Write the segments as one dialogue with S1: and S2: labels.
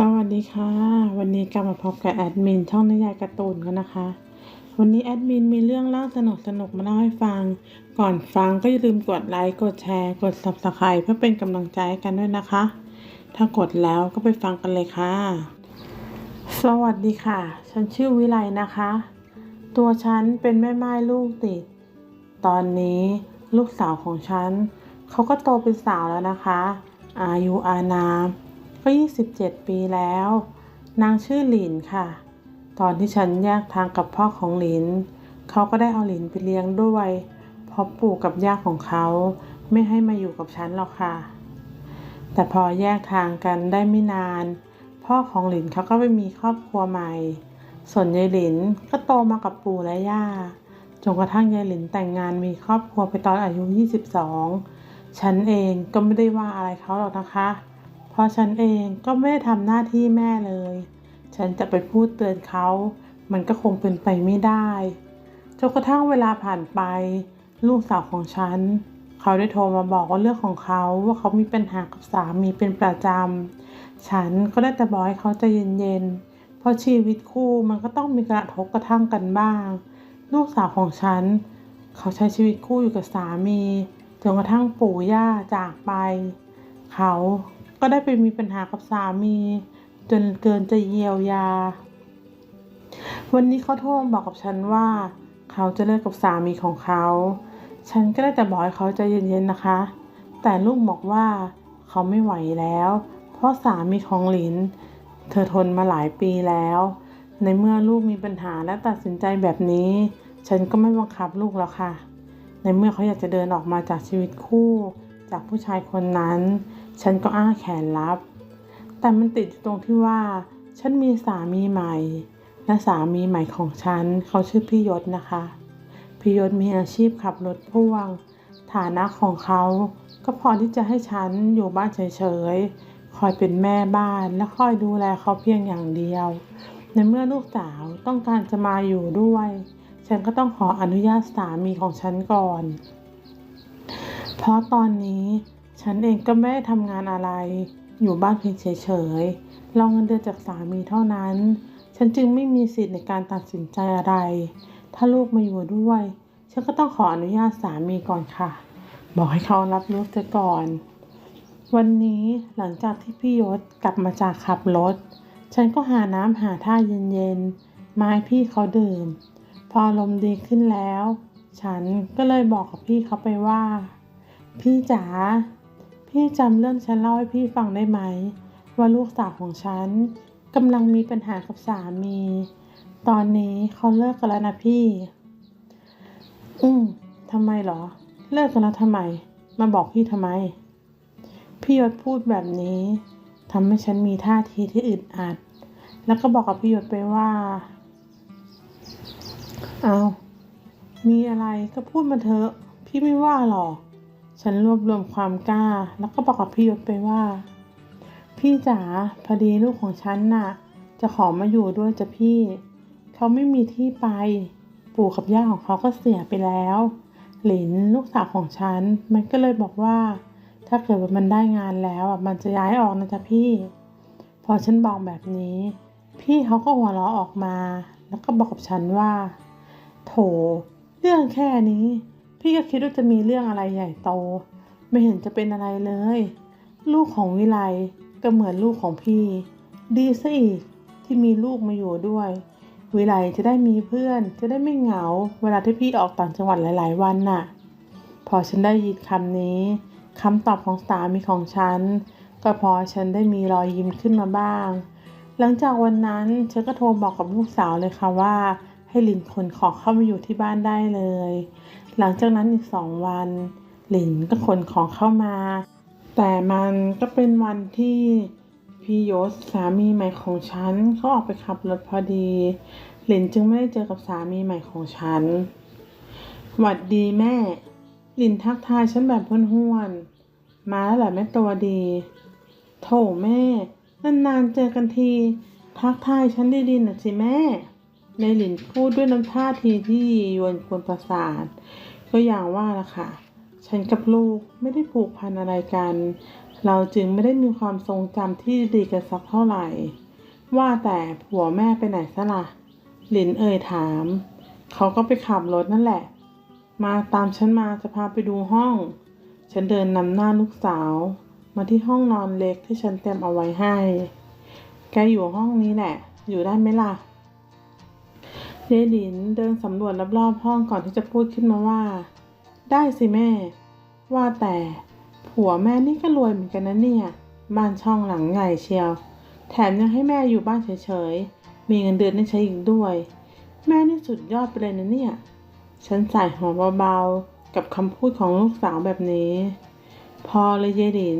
S1: สวัสดีค่ะ วันนี้กลับมาพบกับแอดมินช่องนิยายการ์ตูนกันนะคะ วันนี้แอดมินมีเรื่องเล่าสนุกสนุกๆมาเล่าให้ฟัง ก่อนฟังก็อย่าลืมกดไลค์กดแชร์ กด subscribe เพื่อเป็นกำลังใจให้กันด้วยนะคะ ถ้ากดแล้วก็ไปฟังกันเลยค่ะ สวัสดีค่ะ ฉันชื่อวิไลนะคะ ตัวฉันเป็นแม่ไม้ลูกติด ตอนนี้ลูกสาวของฉันเขาก็โตเป็นสาวแล้วนะคะ อายุอานาม ก็ 27 ปีแล้ว นางชื่อหลินค่ะ ตอนที่ฉันแยกทางกับพ่อของหลิน เขาก็ได้เอาหลินไปเลี้ยงด้วยเพราะปู่กับย่าของเขาไม่ให้มาอยู่กับฉันหรอกค่ะ แต่พอแยกทางกันได้ไม่นาน พ่อของหลินเขาก็ไปมีครอบครัวใหม่ ส่วนยายหลินก็โตมากับปู่และย่าจนกระทั่งยายหลินแต่งงานมีครอบครัวไปตอนอายุ 22 ฉันเองก็ไม่ได้ว่าอะไรเขาหรอกนะคะ ราะฉันเองก็ไม่ได้ทำหน้าที่แม่เลย ฉันจะไปพูดเตือนเขา มันก็คงเป็นไปไม่ได้จนกระทั่งเวลาผ่านไป ลูกสาวของฉัน เขาได้โทรมาบอกว่าเรื่องของเขาว่าเขามีปัญหากับสามีเป็นประจำ ฉันก็ได้แต่บอกให้เขาใจเย็นๆ เพราะชีวิตคู่มันก็ต้องมีกระทบกระทั่งกันบ้าง ลูกสาวของฉัน เขาใช้ชีวิตคู่อยู่กับสามีจนกระทั่งปู่ย่าจากไป เขา ก็ได้ไปมีปัญหากับสามี จนเกินจะเยียวยา วันนี้เขาโทรบอกกับฉันว่า เขาจะเลิกกับสามีของเขา ฉันก็ได้แต่บอกให้เขาใจเย็นๆนะคะ แต่ลูกบอกว่าเขาไม่ไหวแล้ว เพราะสามีของหลิน เธอทนมาหลายปีแล้ว ในเมื่อลูกมีปัญหาและตัดสินใจแบบนี้ ฉันก็ไม่บังคับลูกแล้วค่ะ ในเมื่อเขาอยากจะเดินออกมาจากชีวิตคู่ จากผู้ชายคนนั้น ฉันก็อ้าแขนรับ แต่มันติดอยู่ตรงที่ว่า ฉันมีสามีใหม่ และสามีใหม่ของฉัน เขาชื่อพี่ยศนะคะ พี่ยศมีอาชีพขับรถพ่วง ฐานะของเขาก็พอที่จะให้ฉันอยู่บ้านเฉยๆ คอยเป็นแม่บ้านและคอยดูแลเขาเพียงอย่างเดียว ในเมื่อลูกสาวต้องการจะมาอยู่ด้วย ฉันก็ต้องขออนุญาตสามีของฉันก่อน เพราะตอนนี้ฉันเองก็ไม่ได้ทำงานอะไร อยู่บ้านเพียงเฉยๆรอเงินเดือนจากสามีเท่านั้น ฉันจึงไม่มีสิทธิ์ในการตัดสินใจอะไร ถ้าลูกมาอยู่ด้วย ฉันก็ต้องขออนุญาตสามีก่อนค่ะ บอกให้เขารับลูกเสียก่อน วันนี้หลังจากที่พี่ยศกลับมาจากขับรถ ฉันก็หาน้ำหาท่าเย็นๆมาให้พี่เขาดื่ม พอลมดีขึ้นแล้ว ฉันก็เลยบอกกับพี่เขาไปว่า พี่จ๋า พี่จำเรื่องฉันเล่าให้พี่ฟังได้ไหม ว่าลูกสาวของฉันกำลังมีปัญหากับสามี ตอนนี้เขาเลิกกันแล้วนะพี่ อืมทำไมเหรอ เลิกกันแล้วทำไม มาบอกพี่ทำไม พี่ยศพูดแบบนี้ทำให้ฉันมีท่าทีที่อึดอัด แล้วก็บอกกับพี่ยศไปว่าเอามีอะไรก็พูดมาเถอะ พี่ไม่ว่าหรอก ฉันรวบรวมความกล้า แล้วก็บอกกับพี่ยศไปว่า พี่จ๋าพอดีลูกของฉันน่ะ จะขอมาอยู่ด้วยจ้ะพี่ เขาไม่มีที่ไป ปู่กับย่าของเขาก็เสียไปแล้ว หลินลูกสาวของฉัน มันก็เลยบอกว่า ถ้าเกิดว่ามันได้งานแล้วอะมันจะย้ายออกนะจ๊ะพี่ พอฉันบอกแบบนี้ พี่เขาก็หัวเราะออกมา แล้วก็บอกกับฉันว่า โถ เรื่องแค่นี้ พี่ก็คิดว่าจะมีเรื่องอะไรใหญ่โต ไม่เห็นจะเป็นอะไรเลย ลูกของวิไลก็เหมือนลูกของพี่ ดีซะอีกที่มีลูกมาอยู่ด้วย วิไลจะได้มีเพื่อน จะได้ไม่เหงา เวลาที่พี่ออกต่างจังหวัดหลาย ๆ วันน่ะ พอฉันได้ยินคำนี้คำตอบของสามีของฉัน ก็พอฉันได้มีรอยยิ้มขึ้นมาบ้าง หลังจากวันนั้นฉันก็โทรบอกกับลูกสาวเลยค่ะว่า ให้ลินขนขอเข้ามาอยู่ที่บ้านได้เลย หลังจากนั้นอีกสองวัน หลินก็ขนของเข้ามา แต่มันก็เป็นวันที่พี่ยศสามีใหม่ของฉันเขาออกไปขับรถพอดี หลินจึงไม่ได้เจอกับสามีใหม่ของฉันหวัดดีแม่ หลินทักทายฉันแบบห้วนๆมาแล้วแหละแม่ตัวดีโถแม่ นานๆเจอกันที ทักทายฉันดีๆหน่อยสิแม่ ในหลินพูดด้วยน้ำท่าทีที่ยวนกวนประสาทก็อย่างว่าละค่ะ ฉันกับลูกไม่ได้ผูกพันอะไรกัน เราจึงไม่ได้มีความทรงจำที่ดีกันสักเท่าไหร่ ว่าแต่ผัวแม่ไปไหนซะละ่ะ หลินเอ่ยถาม เขาก็ไปขับรถนั่นแหละ มาตามฉันมาจะพาไปดูห้อง ฉันเดินนำหน้าลูกสาว มาที่ห้องนอนเล็กที่ฉันเตรียมเอาไว้ให้ แกอยู่ห้องนี้แหละ อยู่ได้ไหมล่ะ เยายหลินเดินสำรวจรอบๆห้องก่อนที่จะพูดขึ้นมาว่า ได้สิแม่ ว่าแต่ ผัวแม่นี่ก็รวยเหมือนกันนะเนี่ย บ้านช่องหลังใหญ่เชียว แถมยังให้แม่อยู่บ้านเฉยๆ มีเงินเดือนให้ใช้อีกด้วย แม่นี่สุดยอดไปเลยนะเนี่ย ฉันใส่หัวเบาๆ กับคำพูดของลูกสาวแบบนี้ พอเลยเยหลิน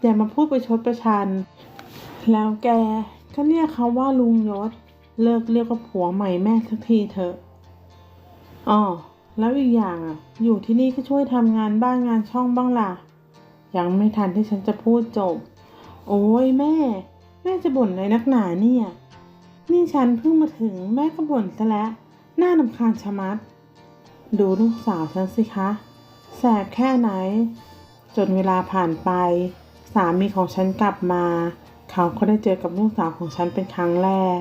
S1: อย่ามาพูดไปชดประชัน แล้วแกก็เรียกเขาว่าลุงยศ เลิกเรียกว่าผัวใหม่แม่สักทีเถอะอ๋อแล้วอีกอย่างอะ อยู่ที่นี่ก็ช่วยทำงานบ้านงานช่องบ้างล่ะ ยังไม่ทันที่ฉันจะพูดจบ โอ้ยแม่ แม่จะบ่นอะไรนักหนาเนี่ย นี่ฉันเพิ่งมาถึงแม่ก็บ่นซะแล้วน่านำคาญชะมัด ดูลูกสาวฉันสิคะ แสบแค่ไหน จนเวลาผ่านไป สามีของฉันกลับมา เขาก็ได้เจอกับลูกสาวของฉันเป็นครั้งแรก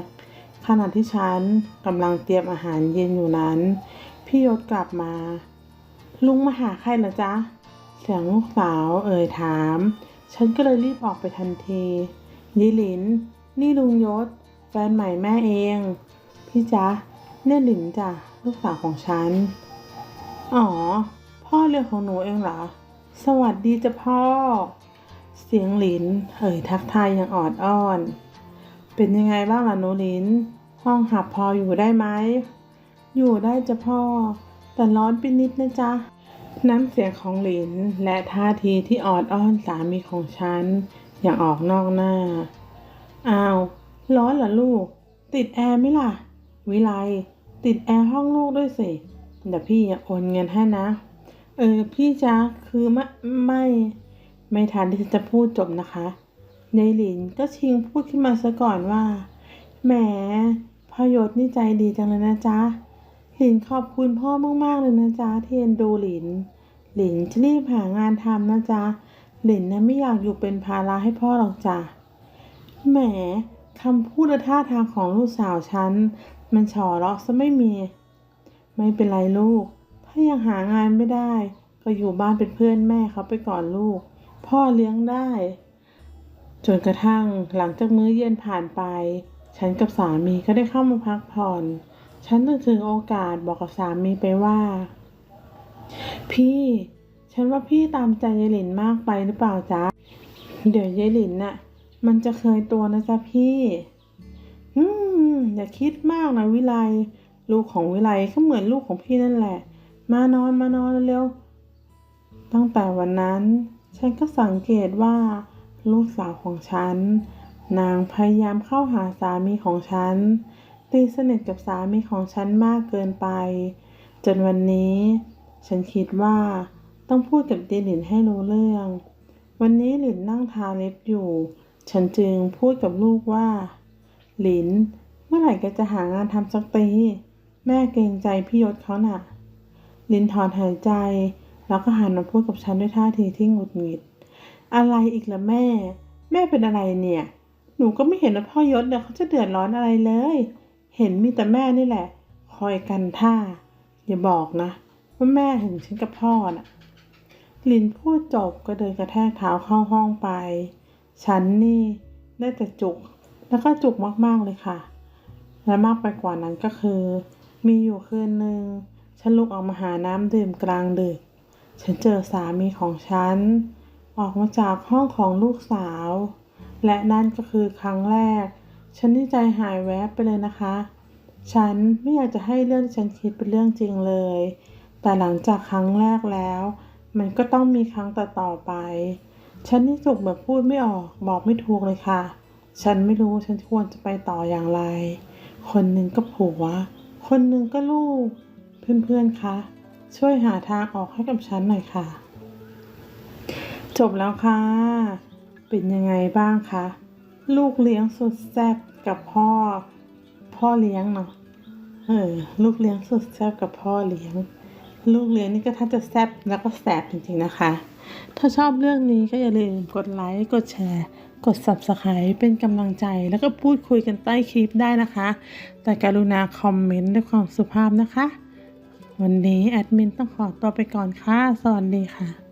S1: ขณะที่ฉันกำลังเตรียมอาหารเย็นอยู่นั้น พี่ยศกลับมา ลุงมาหาใครเหรอจ๊ะ เสียงลูกสาวเอ่ยถาม ฉันก็เลยรีบออกไปทันทียีหลิน นี่ลุงยศ แฟนใหม่แม่เอง พี่จ๊ะ เนี่ยหลินจ้ะลูกสาวของฉัน อ๋อ พ่อเรียกของหนูเองเหรอ สวัสดีจ้ะพ่อ เสียงหลินเอ่ยทักทายอย่างออดอ้อน เป็นยังไงบ้างล่ะหนูลิน ห้องหับพออยู่ได้ไหม อยู่ได้จะพ่อ แต่ร้อนไปนิดนะจ๊ะ น้ำเสียงของหลินและท่าทีที่ออดอ้อนสามีของฉัน อย่างออกนอกหน้า อ้าว ร้อนเหรอลูก ติดแอร์ไหมล่ะ วิไล ติดแอร์ห้องลูกด้วยสิ เดี๋ยวพี่โอนเงินให้นะ เออ พี่จ๊ะ คือไม่ไม่ ไม่ทันที่จะพูดจบนะคะ ยายหลินก็ชิงพูดขึ้นมาซะก่อนว่า แหมพยศนี่ใจดีจังเลยนะจ๊ะ หลินขอบคุณพ่อมากๆเลยนะจ๊ะเที่เอ็นดูหลิน หลินจะรีบหางานทำนะจ๊ะ หลินนะไม่อยากอยู่เป็นภาระให้พ่อหรอกจ้ะ แหมคำพูดและท่าทางของลูกสาวฉัน มันฉอเลาะซะไม่มี ไม่เป็นไรลูก ถ้ายังหางานไม่ได้ ก็อยู่บ้านเป็นเพื่อนแม่เขาไปก่อนลูก พ่อเลี้ยงได้ จนกระทั่งหลังจากมื้อเย็นผ่านไป ฉันกับสามีก็ได้เข้ามาพักผ่อน ฉันนึกถึงโอกาสบอกกับสามีไปว่า พี่ ฉันว่าพี่ตามใจยายหลินมากไปหรือเปล่าจ๊ะ เดี๋ยวยายหลินน่ะ มันจะเคยตัวนะจ๊ะพี่ อืม อย่าคิดมากนะวิไล ลูกของวิไลก็เหมือนลูกของพี่นั่นแหละ มานอนมานอนเร็วตั้งแต่วันนั้น ฉันก็สังเกตว่า ลูกสาวของฉัน นางพยายามเข้าหาสามีของฉัน ตีสนิทกับสามีของฉันมากเกินไป จนวันนี้ ฉันคิดว่าต้องพูดกับเดลินให้รู้เรื่อง วันนี้หลินนั่งทาเล็บอยู่ ฉันจึงพูดกับลูกว่า หลิน เมื่อไหร่แกจะหางานทำสักทีแม่เกรงใจพี่ยศเขาน่ะ ลินถอนหายใจ แล้วก็หันมาพูดกับฉันด้วยท่าทีที่หงุดหงิด อะไรอีกล่ะแม่ แม่เป็นอะไรเนี่ย หนูก็ไม่เห็นว่าพ่อยศเนี่ยเขาจะเดือดร้อนอะไรเลย เห็นมีแต่แม่นี่แหละ คอยกันท่า อย่าบอกนะว่าแม่ถึงฉันกับพ่อน่ะ ลินพูดจบก็เดินกระแทกเท้าเข้าห้องไป ฉันนี่ได้แต่จุก แล้วก็จุกมากๆเลยค่ะ และมากไปกว่านั้นก็คือ มีอยู่คืนหนึ่งฉันลุกออกมาหาน้ำดื่มกลางดึก ฉันเจอสามีของฉัน ออกมาจากห้องของลูกสาว และนั่นก็คือครั้งแรก ฉันที่ใจหายแวบไปเลยนะคะ ฉันไม่อยากจะให้เรื่องที่ฉันคิดเป็นเรื่องจริงเลย แต่หลังจากครั้งแรกแล้ว มันก็ต้องมีครั้งต่อๆไป ฉันนี่จุกแบบพูดไม่ออกบอกไม่ถูกเลยค่ะ ฉันไม่รู้ฉันควรจะไปต่ออย่างไร คนหนึ่งก็ผัว คนหนึ่งก็ลูก เพื่อนๆคะช่วยหาทางออกให้กับฉันหน่อยค่ะ จบแล้วค่ะ เป็นยังไงบ้างคะ ลูกเลี้ยงสุดแซ่บกับพ่อ พ่อเลี้ยงเนาะ เออ ลูกเลี้ยงสุดแซ่บกับพ่อเลี้ยง ลูกเลี้ยงนี่ก็แทบจะแซ่บแล้วก็แสบจริงๆนะคะ ถ้าชอบเรื่องนี้ก็อย่าลืมกดไลค์ กดแชร์ กด subscribe เป็นกำลังใจ แล้วก็พูดคุยกันใต้คลิปได้นะคะ แต่กรุณาคอมเมนต์ด้วยความสุภาพนะคะ วันนี้แอดมินต้องขอตัวไปก่อนค่ะ สวัสดีค่ะ